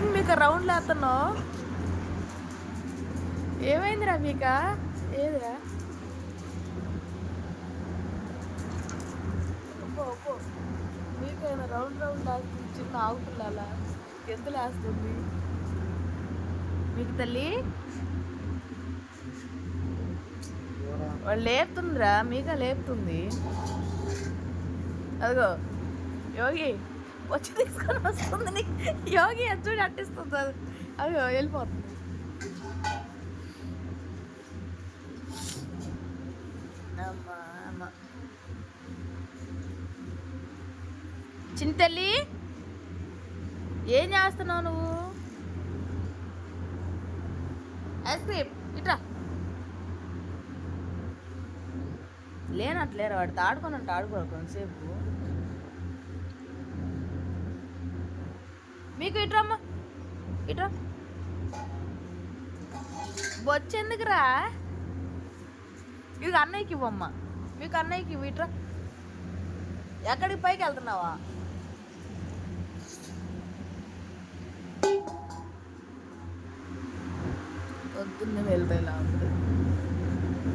ఏంది మీకు రౌండ్లు వేస్తున్నావు ఏమైందిరా మీక? ఏదిరా మీకైనా రౌండ్ రౌండ్ వేస్తుంది చిన్న ఆగుపిల్లల గెంతులు వేస్తుంది మీకు తల్లి? వాళ్ళు లేపుతుందిరా మీక లేపుతుంది. అదిగో యోగి. వచ్చి తీసుకొని వస్తుంది. నీ- యోగి అది చూడి అట్టిస్తుంది అది. అదిగో వెళ్ళిపోతుంది. అమ్మా అమ్మ. చింతల్లి ఏం చేస్తున్నావు నువ్వు? ఐస్ క్రీమ్ ఇట్రా. లేనట్లేరా వాడితో ఆడుకొని అంటే ఆడుకోరు కొంతసేపు. మీకు ఇట్రమ్మా ఇట్రా బొచ్చెందుకురా? ఇది అన్నయ్యకి ఇవ్వమ్మ. మీకు అన్నయ్యకి ఇవ్వు ఇట్రా ఎక్కడికి పైకి వెళ్తున్నావా? పొద్దున్నే వెళ్తా ఇలా ఉంటుంది